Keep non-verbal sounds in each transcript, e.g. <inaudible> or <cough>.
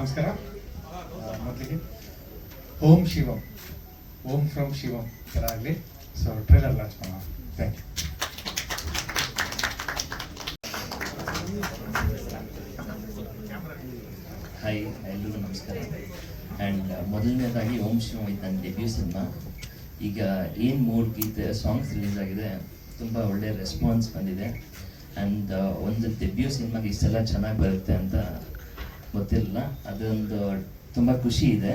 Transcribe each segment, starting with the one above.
ನಮಸ್ಕಾರ. ಮೊದಲಿಗೆ ಓಂ ಶಿವಂ. ಓಂ ಫ್ರಮ್ ಶಿವಂ. ಥರ ಆಗಲಿ. ಸೊ ಟ್ರೇಲರ್ ಲಾಂಚ್ ಮಾಡೋಣ. ಥ್ಯಾಂಕ್ ಯು ಹಾಯ್ ಎಲ್ರಿಗೂ ನಮಸ್ಕಾರ. ಆ್ಯಂಡ್ ಮೊದಲನೇದಾಗಿ ಓಂ ಶಿವಂ ಇದು ನನ್ನ ಡೆಬ್ಯೂ ಸಿನಿಮಾ. ಈಗ ಏನು ಮೂಡ್ ಗೀತೆ ಸಾಂಗ್ಸ್ ರಿಲೀಸ್ ಆಗಿದೆ, ತುಂಬ ಒಳ್ಳೆ ರೆಸ್ಪಾನ್ಸ್ ಬಂದಿದೆ. ಆ್ಯಂಡ್ ಒಂದು ಡೆಬ್ಯೂ ಸಿನಿಮಾಗೆ ಇಷ್ಟೆಲ್ಲ ಚೆನ್ನಾಗಿ ಬರುತ್ತೆ ಅಂತ ಗೊತ್ತಿರಲಿಲ್ಲ ಅದೊಂದು ತುಂಬ ಖುಷಿ ಇದೆ.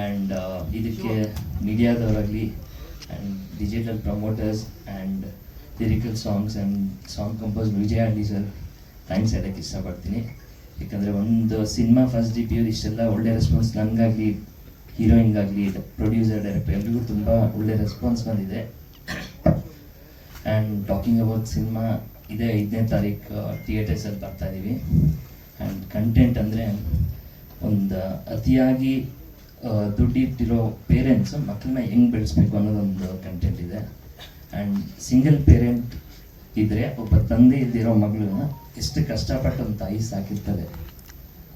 ಆ್ಯಂಡ್ ಇದಕ್ಕೆ ಮೀಡಿಯಾದವರಾಗಲಿ and digital promoters and lyrical songs and song compose Vijaya Halli sir thanks ಹೇಳಕ್ಕೆ ಇಷ್ಟಪಡ್ತೀನಿ. ಯಾಕಂದರೆ ಒಂದು ಸಿನಿಮಾ ಫಸ್ಟ್ ಡಿ ಪಿ ಇಷ್ಟೆಲ್ಲ ಒಳ್ಳೆ ರೆಸ್ಪಾನ್ಸ್ ನನಗಾಗಲಿ ಹೀರೋಯಿನ್ಗಾಗಲಿ ಪ್ರೊಡ್ಯೂಸರ್ ಡೈರೆಕ್ಟರ್ ಎಲ್ರಿಗೂ ತುಂಬ ಒಳ್ಳೆ ರೆಸ್ಪಾನ್ಸ್ ಬಂದಿದೆ. ಆ್ಯಂಡ್ ಟಾಕಿಂಗ್ ಅಬೌಟ್ ಸಿನಿಮಾ ಇದೇ ಐದನೇ ತಾರೀಕು ಥಿಯೇಟರ್ಸಲ್ಲಿ ಬರ್ತಾ ಇದ್ದೀವಿ ಆ್ಯಂಡ್ ಕಂಟೆಂಟ್ ಅಂದರೆ ಒಂದು ಅತಿಯಾಗಿ ದುಡ್ಡಿಟ್ಟಿರೋ ಪೇರೆಂಟ್ಸು ಮಕ್ಕಳನ್ನ ಹೆಂಗೆ ಬೆಳೆಸ್ಬೇಕು ಅನ್ನೋದೊಂದು ಕಂಟೆಂಟ್ ಇದೆ. ಆ್ಯಂಡ್ ಸಿಂಗಲ್ ಪೇರೆಂಟ್ ಇದ್ದರೆ ಒಬ್ಬ ತಂದೆ ಇದ್ದಿರೋ ಮಗಳನ್ನ ಎಷ್ಟು ಕಷ್ಟಪಟ್ಟು ಒಂದು ತಾಯಿ ಸಾಕಿರ್ತದೆ.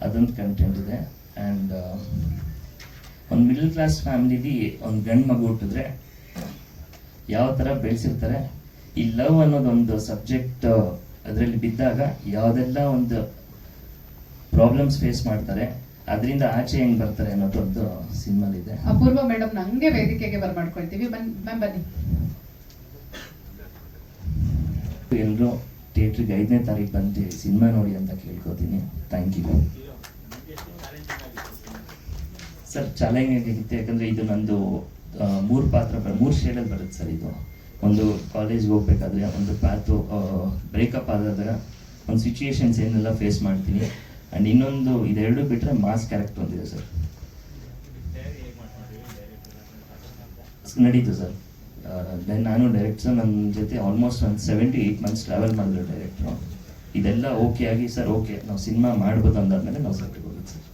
ಅದೊಂದು ಕಂಟೆಂಟ್ ಇದೆ. ಆ್ಯಂಡ್ ಒಂದು ಮಿಡಲ್ ಕ್ಲಾಸ್ ಫ್ಯಾಮಿಲಿಲಿ ಒಂದು ಗಂಡು ಮಗು ಹುಟ್ಟಿದ್ರೆ ಯಾವ ಥರ ಬೆಳೆಸಿರ್ತಾರೆ, ಈ ಲವ್ ಅನ್ನೋದೊಂದು ಸಬ್ಜೆಕ್ಟ್ ಅದರಲ್ಲಿ ಬಿದ್ದಾಗ ಯಾವುದೆಲ್ಲ ಒಂದು ಪ್ರಾಬ್ಲಮ್ಸ್ ಫೇಸ್ ಮಾಡ್ತಾರೆ. ಅದರಿಂದ ಆಚೆ ಹೆಂಗ್ ಬರ್ತಾರೆ ಅನ್ನೋದೊಂದು ಇದೆ ಅಪೂರ್ವ ಮೇಡಮ್ ನಂಗೆ ವೇದಿಕೆಗೆ ಬರ್ಮಾಡ್ಕೊಳ್ತೀವಿ ಬನ್ನಿ ಮ್ಯಾಮ್ ಬನ್ನಿ. ಎಲ್ಲರೂ ಥಿಯೇಟ್ರಿಗೆ ಐದನೇ ತಾರೀಕು ಬಂದು ಸಿನಿಮಾ ನೋಡಿ ಅಂತ ಕೇಳ್ಕೊತೀನಿ. ಥ್ಯಾಂಕ್ ಯು ಸರ್ ಚಾಲೆಂಜಿಂಗ್ ಆಗಿತ್ತು ಯಾಕಂದರೆ ಇದು ನಂದು ಮೂರು ಪಾತ್ರ ಮೂರು ಶೇಡಲ್ಲಿ ಬರುತ್ತೆ ಸರ್ ಇದು. ಒಂದು ಕಾಲೇಜ್ಗೆ ಹೋಗ್ಬೇಕಾದ್ರೆ ಒಂದು ಪ್ಯಾತು ಬ್ರೇಕಪ್ ಆದಾಗ ಒಂದು ಸಿಚುಯೇಷನ್ಸ್ ಏನೆಲ್ಲ ಫೇಸ್ ಮಾಡ್ತೀನಿ. ಆ್ಯಂಡ್ ಇನ್ನೊಂದು ಇದೆರಡು ಬಿಟ್ಟರೆ ಮಾಸ್ ಕ್ಯಾರೆಕ್ಟರ್ ಬಂದಿದೆ ಸರ್ ನಡೀತು ಸರ್ ದೆನ್ ನಾನು ಡೈರೆಕ್ಟರ್ ನನ್ನ ಜೊತೆ ಆಲ್ಮೋಸ್ಟ್ ಒಂದು seven to eight months travel ಮಾಡಿದ್ರು ಡೈರೆಕ್ಟ್ರು ಇದೆಲ್ಲ ಓಕೆ ಆಗಿ ಸರ್ ಓಕೆ ನಾವು ಸಿನಿಮಾ ಮಾಡ್ಬೋದು ಅಂದಾದ್ಮೇಲೆ ನಾವು ಸೆಟ್ಗೆ ಹೋಗೋದು ಸರ್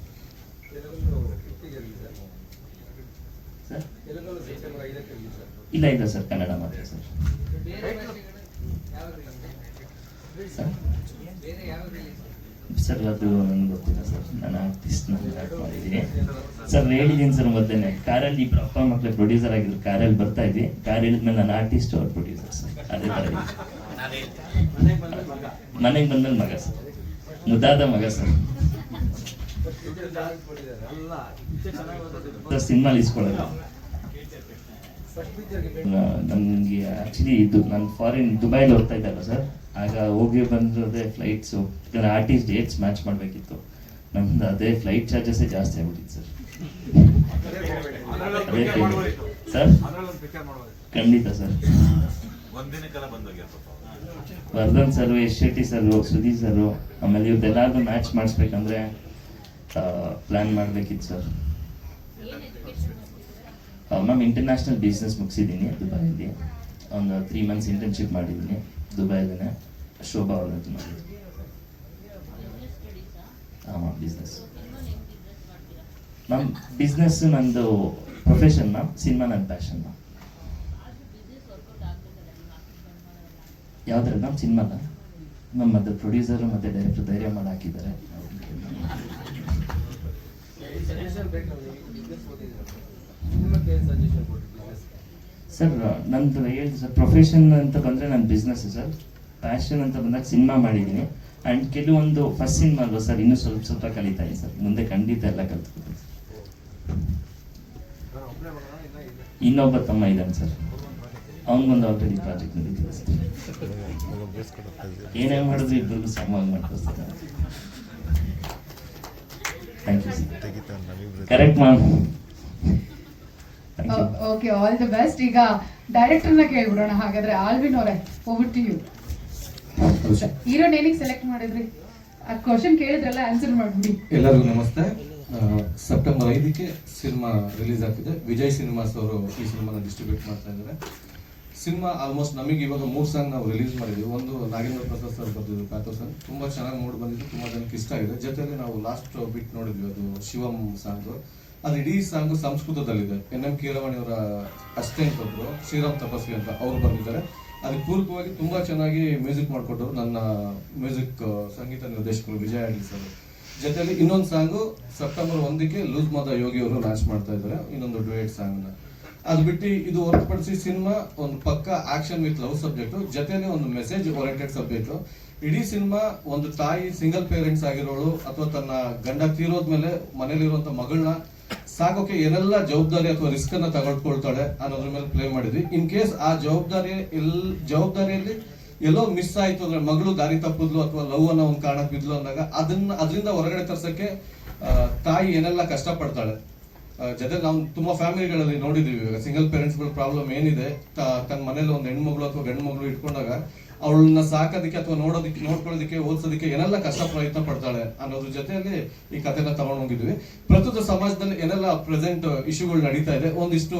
ಸರ್ ಇಲ್ಲ ಇಲ್ಲ ಸರ್ ಕನ್ನಡ ಮಾತ್ರ ಸರ್ ಸರ್ ಸರ್ ಅದು ನನ್ಗೆ ಗೊತ್ತಿಲ್ಲ ಸರ್. ನಾನು ಆರ್ಟಿಸ್ಟ್ ನಾನು ಮಾಡಿದ್ದೀನಿ. ಸರ್ ಹೇಳಿದ್ದೀನಿ ಸರ್ ಮೊದಲೇ ಕಾರಲ್ಲಿ ಇಬ್ಬರು ಅಪ್ಪ ಮಕ್ಕಳು ಪ್ರೊಡ್ಯೂಸರ್ ಆಗಿದ್ರು, ಕಾರಲ್ಲಿ ಬರ್ತಾ ಇದ್ವಿ. ಕಾರ್ ಹೇಳಿದ್ಮೇಲೆ ನಾನು ಆರ್ಟಿಸ್ಟ್ ಅವ್ರು ಪ್ರೊಡ್ಯೂಸರ್ ಸರ್. ಅದೇ ಥರ ಮನೆಗೆ ಬಂದ್ಮೇಲೆ ಮಗ ಸರ್. ಮುದ್ದಾದ ಮಗ ಸರ್. Sir cinema ಇಸ್ಕೊಳ್ಳೋದು. ನನಗೆ ಆ್ಯಕ್ಚುಲಿ ಇದು, ನಾನು ಫಾರಿನ್ ದುಬೈಲಿ ಹೋಗ್ತಾ ಇದ್ದಲ್ಲ ಸರ್. ಆಗ ಹೋಗಿ ಬಂದದೇ ಫ್ಲೈಟ್ಸು ಆರ್ಟಿಸ್ಟ್ ಡೇಟ್ಸ್ ಮ್ಯಾಚ್ ಮಾಡಬೇಕಿತ್ತು. ನಮ್ದು ಅದೇ ಫ್ಲೈಟ್ ಚಾರ್ಜಸ್ಸೇ ಜಾಸ್ತಿ ಆಗ್ಬಿಟ್ಟಿತ್ತು ಸರ್. ಅದೇ ಸರ್? ಖಂಡಿತ sir. Vardhan sir Yash Shetty sir Sudeep sir ಆಮೇಲೆ ಇವ್ರದ್ದೆಲ್ಲಾದ್ರೂ ಮ್ಯಾಚ್ ಮಾಡಿಸ್ಬೇಕಂದ್ರೆ ಪ್ಲ್ಯಾನ್ ಮಾಡಬೇಕಿತ್ತು ಸರ್. ಮ್ಯಾಮ್ ಇಂಟರ್ನ್ಯಾಷನಲ್ ಬಿಸ್ನೆಸ್ ಮುಗಿಸಿದ್ದೀನಿ ದುಬೈಯಲ್ಲಿ ಒಂದು ತ್ರೀ ಮಂತ್ಸ್ ಇಂಟರ್ನ್ಶಿಪ್ ಮಾಡಿದ್ದೀನಿ ದುಬೈಲೇ ಶೋಭಾ ಅವ್ರ ಮಾಡಿದ್ದೀನಿ ಹಾಂ ಬಿಸ್ನೆಸ್ ಮ್ಯಾಮ್ ಬಿಸ್ನೆಸ್ ನಂದು ಪ್ರೊಫೆಷನ್ ಮ್ಯಾಮ್ ಸಿನಿಮಾ ನನ್ನ ಪ್ಯಾಷನ್ ಮ್ಯಾಮ್ ನಮ್ಮ ಮ್ಯಾಮ್ ಮ್ಯಾಮ್ ಅದು ಪ್ರೊಡ್ಯೂಸರು ಮತ್ತೆ ಡೈರೆಕ್ಟರ್ ಧೈರ್ಯ ಮಾಡಿ ಹಾಕಿದ್ದಾರೆ. ಸರ್ ನಂದು ಹೇಳಿ ಸರ್ ಪ್ರೊಫೆಷನ್ ಅಂತ ಬಂದರೆ ನನ್ನ ಬಿಸ್ನೆಸ್ ಸರ್. ಪ್ಯಾಷನ್ ಅಂತ ಬಂದಾಗ ಸಿನಿಮಾ ಮಾಡಿದ್ದೀನಿ. ಆ್ಯಂಡ್ ಕೆಲವೊಂದು ಫಸ್ಟ್ ಸಿನಿಮಾ ಅಲ್ವಾ ಸರ್ ಇನ್ನೂ ಸ್ವಲ್ಪ ಸ್ವಲ್ಪ ಕಲಿತಾ ಇದೆ ಸರ್. ಮುಂದೆ ಖಂಡಿತ ಎಲ್ಲ ಕಲ್ತ್ಕೊತೀನಿ ಇನ್ನೊಬ್ಬ ತಮ್ಮ ಇದ್ದಾನೆ ಸರ್. ಅವನಿಗೊಂದು ಆಲ್ರೆಡಿ ಪ್ರಾಜೆಕ್ಟ್ ನಡೀತಿದೆ ಸರ್. ಏನೇ ಮಾಡಿದ್ರು ಇಬ್ಬರಿಗೂ ಸಮಾಗ ಮಾಡ್ತಾರೆ sir thank you sir correct ma'am okay all the best ಈಗ ಡೈರೆಕ್ಟರ್ನ ಕೇಳ್ಬಿಡೋಣ. ಹಾಗಾದ್ರೆ ಆಲ್ವಿನ್ ಅವರೇ ಓವರ್ ಟು ಯು ಹೀರೋನ್ ಏನಿಗೆ ಸೆಲೆಕ್ಟ್ ಮಾಡಿದ್ರಿ? ಆ ಕ್ವಶನ್ ಕೇಳಿದ್ರಲ್ಲ ಆನ್ಸರ್ ಮಾಡ್ಬಿಡಿ. ಎಲ್ಲರಿಗೂ ನಮಸ್ತೆ. ಸೆಪ್ಟೆಂಬರ್ ಐದಕ್ಕೆ ಸಿನಿಮಾ ರಿಲೀಸ್ ಆಗ್ತಿದೆ. ವಿಜಯ್ ಸಿನಿಮಾಸ್ ಅವರು ಈ ಸಿನಿಮಾನ ಡಿಸ್ಟ್ರಿಬ್ಯೂಟ್ ಮಾಡ್ತಾ ಇದ್ದಾರೆ. ಸಿನಿಮಾ ಆಲ್ಮೋಸ್ಟ್ ನಮಗೆ ಇವಾಗ ಮೂರು ಸಾಂಗ್ ನಾವು ರಿಲೀಸ್ ಮಾಡಿದ್ವಿ. ಒಂದು ನಾಗೇಂದ್ರ ಪ್ರಸಾದ್ ಸರ್ ಬರ್ದಿದ್ರು ಪ್ಯಾಥೋ ಸಾಂಗ್ ತುಂಬ ಚೆನ್ನಾಗಿ ಮೂಡ್ ಬಂದಿದ್ದು ತುಂಬ ಜನಕ್ಕೆ ಇಷ್ಟ ಆಗಿದೆ. ಜೊತೆಗೆ ನಾವು ಲಾಸ್ಟ್ ಬಿಟ್ ನೋಡಿದ್ವಿ ಅದು ಶಿವಂ ಸಾಂಗ್ ಅದು ಇಡೀ ಸಾಂಗ್ ಸಂಸ್ಕೃತದಲ್ಲಿದೆ. ಎನ್ ಎಂ ಕೀರವಾಣಿ ಅವರ ಅಸ್ಟೆಂಟ್ ಒಬ್ರು, ಶ್ರೀರಾಮ್ ತಪಸ್ವಿ ಅಂತ ಅವರು ಬಂದಿದ್ದಾರೆ. ಅದಕ್ಕೆ ಪೂರ್ವಕವಾಗಿ ತುಂಬಾ ಚೆನ್ನಾಗಿ ಮ್ಯೂಸಿಕ್ ಮಾಡಿಕೊಟ್ಟರು ನನ್ನ ಮ್ಯೂಸಿಕ್, ಸಂಗೀತ ನಿರ್ದೇಶಕರು ವಿಜಯ ಅಡ್ಲಿ ಸರ್. ಜೊತೆಯಲ್ಲಿ ಇನ್ನೊಂದು ಸಾಂಗು ಸೆಪ್ಟೆಂಬರ್ ಒಂದಕ್ಕೆ ಲೂಸ್ ಮಾದ ಯೋಗಿ ಅವರು ಲಾಂಚ್ ಮಾಡ್ತಾ ಇದ್ದಾರೆ, ಇನ್ನೊಂದು ಡುಯೆಟ್ ಸಾಂಗ್ ಅದು ಬಿಟ್ಟು ಇದು ಹೊರತುಪಡಿಸಿ ಸಿನಿಮಾ ಒಂದು ಪಕ್ಕ ಆಕ್ಷನ್ ವಿತ್ ಲವ್ ಸಬ್ಜೆಕ್ಟ್, ಜೊತೆಯಲ್ಲಿ ಒಂದು ಮೆಸೇಜ್ ಓರಿಯೆಂಟೆಡ್ ಸಬ್ಜೆಕ್ಟ್. ಇಡೀ ಸಿನಿಮಾ ಒಂದು ತಾಯಿ ಸಿಂಗಲ್ ಪೇರೆಂಟ್ಸ್ ಆಗಿರೋಳು ಅಥವಾ ತನ್ನ ಗಂಡ ತೀರೋದ್ಮೇಲೆ ಮನೇಲಿರುವಂತ ಮಗಳನ್ನ ಸಾಕೋಕೆ ಏನೆಲ್ಲ ಜವಾಬ್ದಾರಿ ಅಥವಾ ರಿಸ್ಕ್ ಅನ್ನ ತಗೊಳ್ಕೊಳ್ತಾಳೆ ಅನ್ನೋದ್ರ ಮೇಲೆ ಪ್ಲೇ ಮಾಡಿದ್ವಿ. ಇನ್ ಕೇಸ್ ಆ ಜವಾಬ್ದಾರಿ ಎಲ್, ಜವಾಬ್ದಾರಿಯಲ್ಲಿ ಎಲ್ಲೋ ಮಿಸ್ ಆಯ್ತು ಅಂದ್ರೆ ಮಗಳು ದಾರಿ ತಪ್ಪಿದ್ಲು ಅಥವಾ ಲವ್ ಅನ್ನೋ ಒಂದು ಕಾರಣಕ್ಕೆ ಬಿದ್ಲು ಅಂದಾಗ ಅದನ್ನ, ಅದರಿಂದ ಹೊರಗಡೆ ತರ್ಸಕ್ಕೆ ತಾಯಿ ಏನೆಲ್ಲ ಕಷ್ಟ ಪಡ್ತಾಳೆ ಜೊತೆ ನಾವು ತುಂಬಾ ಫ್ಯಾಮಿಲಿಗಳಲ್ಲಿ ನೋಡಿದೀವಿ ಇವಾಗ. ಸಿಂಗಲ್ ಪೇರೆಂಟ್ಸ್ಗಳ ಪ್ರಾಬ್ಲಮ್ ಏನಿದೆ ತನ್ನ ಮನೇಲಿ ಒಂದು ಹೆಣ್ಮಗಳು ಅಥವಾ ಗಂಡು ಮಗಳು ಇಟ್ಕೊಂಡಾಗ ಅವಳನ್ನ ಸಾಕೋದಕ್ಕೆ ಅಥವಾ ನೋಡೋದಕ್ಕೆ, ನೋಡ್ಕೊಳ್ಳೋದಕ್ಕೆ, ಓದಿಸೋದಕ್ಕೆ ಏನೆಲ್ಲ ಕಷ್ಟ ಪ್ರಯತ್ನ ಪಡ್ತಾಳೆ ಅನ್ನೋದ್ರ ಜೊತೆಯಲ್ಲಿ ಈ ಕಥೆನ ತಗೊಂಡು ಹೋಗಿದ್ವಿ. ಪ್ರಸ್ತುತ ಸಮಾಜದಲ್ಲಿ ಏನೆಲ್ಲ ಪ್ರೆಸೆಂಟ್ ಇಶ್ಯೂಗಳು ನಡೀತಾ ಇದೆ, ಒಂದಿಷ್ಟು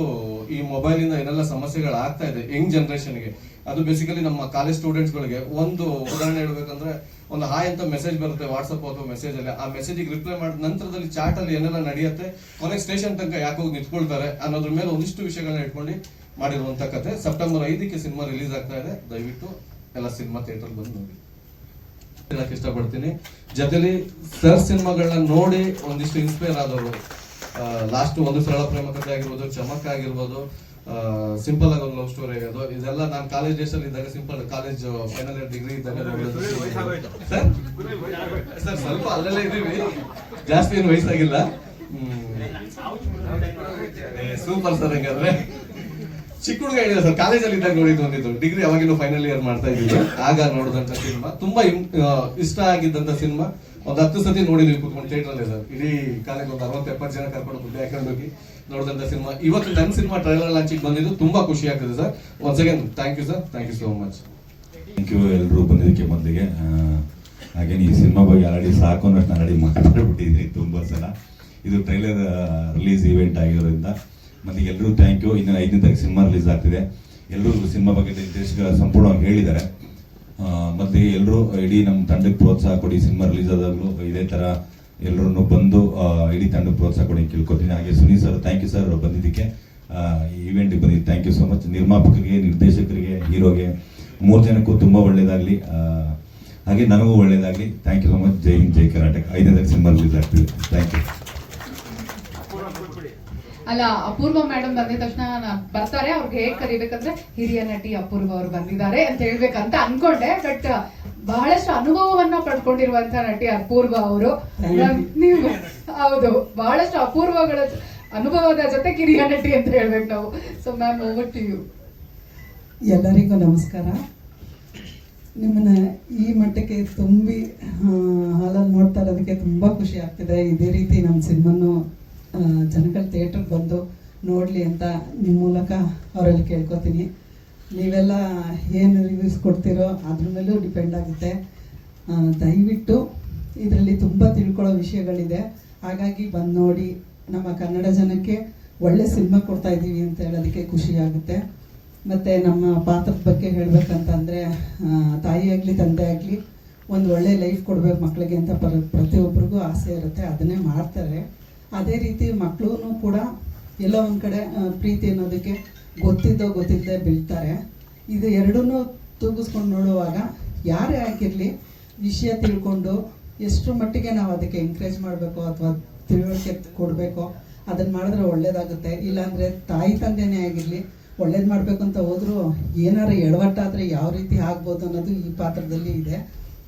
ಈ ಮೊಬೈಲ್ ಇಂದ ಏನೆಲ್ಲ ಸಮಸ್ಯೆಗಳು ಆಗ್ತಾ ಇದೆ ಯಂಗ್ ಜನರೇಷನ್ಗೆ ಅದು ಬೇಸಿಕಲಿ ನಮ್ಮ ಕಾಲೇಜ್ ಸ್ಟೂಡೆಂಟ್ಸ್ ಗಳಿಗೆ ಒಂದು ಉದಾಹರಣೆ ಹೇಳ್ಬೇಕಂದ್ರೆ, ಒಂದು ಹಾಯ್ ಅಂತ ಮೆಸೇಜ್ ಬರುತ್ತೆ ವಾಟ್ಸಪ್ ಅಥವಾ ಮೆಸೇಜ್ ಅಲ್ಲಿ. ಆ ಮೆಸೇಜಿಗೆ ರಿಪ್ಲೈ ಮಾಡಿದ ನಂತರದಲ್ಲಿ ಚಾಟ್ ಅಲ್ಲಿ ಏನೆಲ್ಲ ನಡೆಯುತ್ತೆ ಕೊನೆಗೆ ಸ್ಟೇಷನ್ ತನಕ ಯಾಕೆ ಹೋಗಿ ನಿಂತ್ಕೊಳ್ತಾರೆ ಅನ್ನೋದ್ರ ಮೇಲೆ ಒಂದಿಷ್ಟು ವಿಷಯಗಳನ್ನ ಇಟ್ಕೊಂಡು ಮಾಡಿರುವಂತ ಕತೆ ಸೆಪ್ಟೆಂಬರ್ ಐದಕ್ಕೆ ಸಿನಿಮಾ ರಿಲೀಸ್ ಆಗ್ತಾ ಇದೆ. ದಯವಿಟ್ಟು ಎಲ್ಲ ಸಿನಿಮಾ ಥಿಯೇಟರ್ ಬಂದು ನೋಡಿ. ಹೇಳಕ್ ಇಷ್ಟಪಡ್ತೀನಿ. ಜೊತೆಲಿ ಸರ್ ಸಿನಿಮಾಗಳನ್ನ ನೋಡಿ ಒಂದಿಷ್ಟು ಇನ್ಸ್ಪೈರ್ ಆದವರು. ಲಾಸ್ಟ್ ಒಂದು ಸರಳ ಪ್ರೇಮ ಕಥೆ ಆಗಿರ್ಬೋದು ಚಮಕ್ ಆಗಿರ್ಬೋದು ಸಿಂಪಲ್ ಆಗಿ ಒಂದು ಲವ್ ಸ್ಟೋರಿ ಆಗೋದು ಇದೆಲ್ಲ ನಾನು ಕಾಲೇಜ್ ಡೇಸ್ ಅಲ್ಲಿ ಇದ್ದಾಗ simple college final year degree ಇದ್ದಾಗ ಸರ್? ಸರ್ ಸ್ವಲ್ಪ ಅಲ್ಲೆಲ್ಲ ಇದೀವಿ ಜಾಸ್ತಿ ಏನು ವಯಸ್ಸಾಗಿಲ್ಲ. ಸೂಪರ್ ಸರ್ ಹಂಗಾದ್ರೆ. ಚಿಕ್ಕ ಹುಡುಗ ಸರ್ ಕಾಲೇಜಲ್ಲಿ ಇದ್ದಾಗ ನೋಡಿದ್ದು ಒಂದಿದ್ದು ಡಿಗ್ರಿ ಅವಾಗಿನ ಫೈನಲ್ ಇಯರ್ ಮಾಡ್ತಾ ಇದ್ದೀವಿ. ಆಗ ನೋಡಿದಂತ ಸಿನಿಮಾ ತುಂಬಾ ಇಷ್ಟ ಆಗಿದ್ದಂತ ಸಿನಿಮಾ ಒಂದು ಹತ್ತು ಸತಿ ನೋಡಿದ್ವಿ ಕುತ್ಕೊಂಡು ಅಲ್ಲಿ ಸರ್. ಇಡೀ ಕಾಲೇಜ್ ಒಂದು ಅರವತ್ತು ಎಪ್ಪತ್ತು ಜನ ಕರ್ಕೊಂಡು ದುಡ್ಡು ಹಾಕೊಂಡು ಹೋಗಿ ನೋಡಿದಂತ ಸಿನಿಮಾ ಇವತ್ತು ನನ್ನ ಸಿನಿಮಾ ಟ್ರೈಲರ್ ಲಾಂಚಿಗೆ ಬಂದಿದ್ದು ತುಂಬಾ ಖುಷಿ ಆಗ್ತದೆ sir. Once again thank you sir thank you so much thank you ಎಲ್ಲರೂ ಬಂದಿದ್ದಕ್ಕೆ ಮೊದಲಿಗೆ. ಹಾಗೆ ಈ ಸಿನಿಮಾ ಬಗ್ಗೆ ಆಲ್ರೆಡಿ ಸಾಕು ಅನ್ನೋಷ್ಟು ಆಲ್ರೆಡಿ ಮಾತಾಡ್ಬಿಟ್ಟಿದ್ರಿ ತುಂಬ ಸಲ. ಇದು ಟ್ರೈಲರ್ ರಿಲೀಸ್ ಈವೆಂಟ್ ಆಗಿರೋದ್ರಿಂದ. ಮತ್ತೆ ಎಲ್ಲರೂ ಥ್ಯಾಂಕ್ ಯು ಇನ್ನು ಐದನೇ ತಾರೀಕು ಸಿನಿಮಾ ರಿಲೀಸ್ ಆಗ್ತಿದೆ. ಎಲ್ಲರೂ ಸಿನಿಮಾ ಬಗ್ಗೆ ನಿರ್ದೇಶಕರ ಸಂಪೂರ್ಣವಾಗಿ ಹೇಳಿದ್ದಾರೆ. ಮತ್ತೆ ಎಲ್ಲರೂ ಇಡೀ ನಮ್ಮ ತಂಡಕ್ಕೆ ಪ್ರೋತ್ಸಾಹ ಕೊಡಿ, ಸಿನಿಮಾ ರಿಲೀಸ್ ಆದಾಗಲೂ ಇದೇ ಥರ ಎಲ್ಲರನ್ನು ಬಂದು ಇಡೀ ತಂಡಕ್ಕೆ ಪ್ರೋತ್ಸಾಹ ಕೊಡಿ ಕೇಳ್ಕೊತೀನಿ ಹಾಗೆ Sunil sir thank you sir ಬಂದಿದ್ದಕ್ಕೆ ಈವೆಂಟಿಗೆ ಬಂದಿದ್ದು ಥ್ಯಾಂಕ್ ಯು ಸೊ ಮಚ್ ನಿರ್ಮಾಪಕರಿಗೆ, ನಿರ್ದೇಶಕರಿಗೆ, ಹೀರೋಗೆ, ಮೂರು ಜನಕ್ಕೂ ತುಂಬ ಒಳ್ಳೆಯದಾಗಲಿ ಹಾಗೆ ನನಗೂ ಒಳ್ಳೆಯದಾಗಲಿ ಥ್ಯಾಂಕ್ ಯು ಸೊ ಮಚ್ ಜೈ ಹಿಂದ್, ಜೈ ಕರ್ನಾಟಕ. ಐದನೇ ಸಿನಿಮಾ ರಿಲೀಸ್ ಆಗ್ತಿದೆ. ಥ್ಯಾಂಕ್ ಯು ಅಲ್ಲ, ಅಪೂರ್ವ ಮೇಡಮ್ ಬಂದಿದ ತಕ್ಷಣ ಬರ್ತಾರೆ, ಅವ್ರಿಗೆ ಹೇಗ್ ಕರಿಬೇಕಂದ್ರೆ, ಹಿರಿಯ ನಟಿ ಅಪೂರ್ವ ಅವ್ರು ಬಂದಿದ್ದಾರೆ ಅಂತ ಹೇಳ್ಬೇಕಂತ ಅನ್ಕೊಂಡೆ ಬಟ್ ಬಹಳಷ್ಟು ಅನುಭವವನ್ನ ಪಡ್ಕೊಂಡಿರುವಂತ ನಟಿ ಅಪೂರ್ವ ಅವರು. ನೀವು ಹೌದು, ಬಹಳಷ್ಟು ಅಪೂರ್ವಗಳ ಅನುಭವದ ಜೊತೆ ಕಿರಿಯ ನಟಿ ಅಂತ ಹೇಳ್ಬೇಕು ನಾವು. So ma'am over to you ಎಲ್ಲರಿಗೂ ನಮಸ್ಕಾರ. ನಿಮ್ಮನ್ನ ಈ ಮಟ್ಟಕ್ಕೆ ತುಂಬಿ ಹಾಲಲ್ಲಿ ನೋಡ್ತಾ ಇರೋದಕ್ಕೆ ತುಂಬಾ ಖುಷಿ ಆಗ್ತಿದೆ. ಇದೇ ರೀತಿ ನಮ್ಮ ಸಿನಿಮಾನು ಜನಗಳ ಥಿಯೇಟ್ರಿಗೆ ಬಂದು ನೋಡಲಿ ಅಂತ ನಿಮ್ಮ ಮೂಲಕ ಅವರಲ್ಲಿ ಕೇಳ್ಕೊತೀನಿ. ನೀವೆಲ್ಲ ಏನು ರಿವ್ಯೂಸ್ ಕೊಡ್ತೀರೋ ಅದ್ರ ಮೇಲೂ ಡಿಪೆಂಡ್ ಆಗುತ್ತೆ. ದಯವಿಟ್ಟು ಇದರಲ್ಲಿ ತುಂಬ ತಿಳ್ಕೊಳ್ಳೋ ವಿಷಯಗಳಿದೆ. ಹಾಗಾಗಿ ಬಂದು ನೋಡಿ ನಮ್ಮ ಕನ್ನಡ ಜನಕ್ಕೆ ಒಳ್ಳೆ ಸಿನಿಮಾ ಕೊಡ್ತಾ ಇದ್ದೀವಿ ಅಂತ ಹೇಳೋದಕ್ಕೆ ಖುಷಿಯಾಗುತ್ತೆ ಮತ್ತು ನಮ್ಮ ಪಾತ್ರದ ಬಗ್ಗೆ ಹೇಳಬೇಕಂತಂದರೆ ತಾಯಿ ಆಗಲಿ, ತಂದೆ ಆಗಲಿ ಒಂದು ಒಳ್ಳೆ ಲೈಫ್ ಕೊಡಬೇಕು ಮಕ್ಕಳಿಗೆ ಅಂತ ಪರ ಪ್ರತಿಯೊಬ್ಬರಿಗೂ ಆಸೆ ಇರುತ್ತೆ. ಅದನ್ನೇ ಮಾಡ್ತಾರೆ. ಅದೇ ರೀತಿ ಮಕ್ಕಳೂ ಕೂಡ ಎಲ್ಲೋ ಒಂದು ಕಡೆ ಪ್ರೀತಿ ಅನ್ನೋದಕ್ಕೆ ಗೊತ್ತಿದ್ದೋ ಗೊತ್ತಿಲ್ಲದೆ ಬೀಳ್ತಾರೆ. ಇದು ಎರಡೂ ತೂಗಿಸ್ಕೊಂಡು ನೋಡುವಾಗ ಯಾರೇ ಆಗಿರಲಿ ವಿಷಯ ತಿಳ್ಕೊಂಡು ಎಷ್ಟರ ಮಟ್ಟಿಗೆ ನಾವು ಅದಕ್ಕೆ ಎಂಕರೇಜ್ ಮಾಡಬೇಕು ಅಥವಾ ತಿಳುವಳಿಕೆ ಕೊಡಬೇಕು ಅದನ್ನು ಮಾಡಿದ್ರೆ ಒಳ್ಳೇದಾಗುತ್ತೆ. ಇಲ್ಲಾಂದರೆ ತಾಯಿ ತಂದೆನೇ ಆಗಿರಲಿ ಒಳ್ಳೇದು ಮಾಡಬೇಕು ಅಂತ ಹೋದರೂ ಏನಾರು ಎಡವಟ್ಟಾದರೆ ಯಾವ ರೀತಿ ಆಗ್ಬೋದು ಅನ್ನೋದು ಈ ಪಾತ್ರದಲ್ಲಿ ಇದೆ.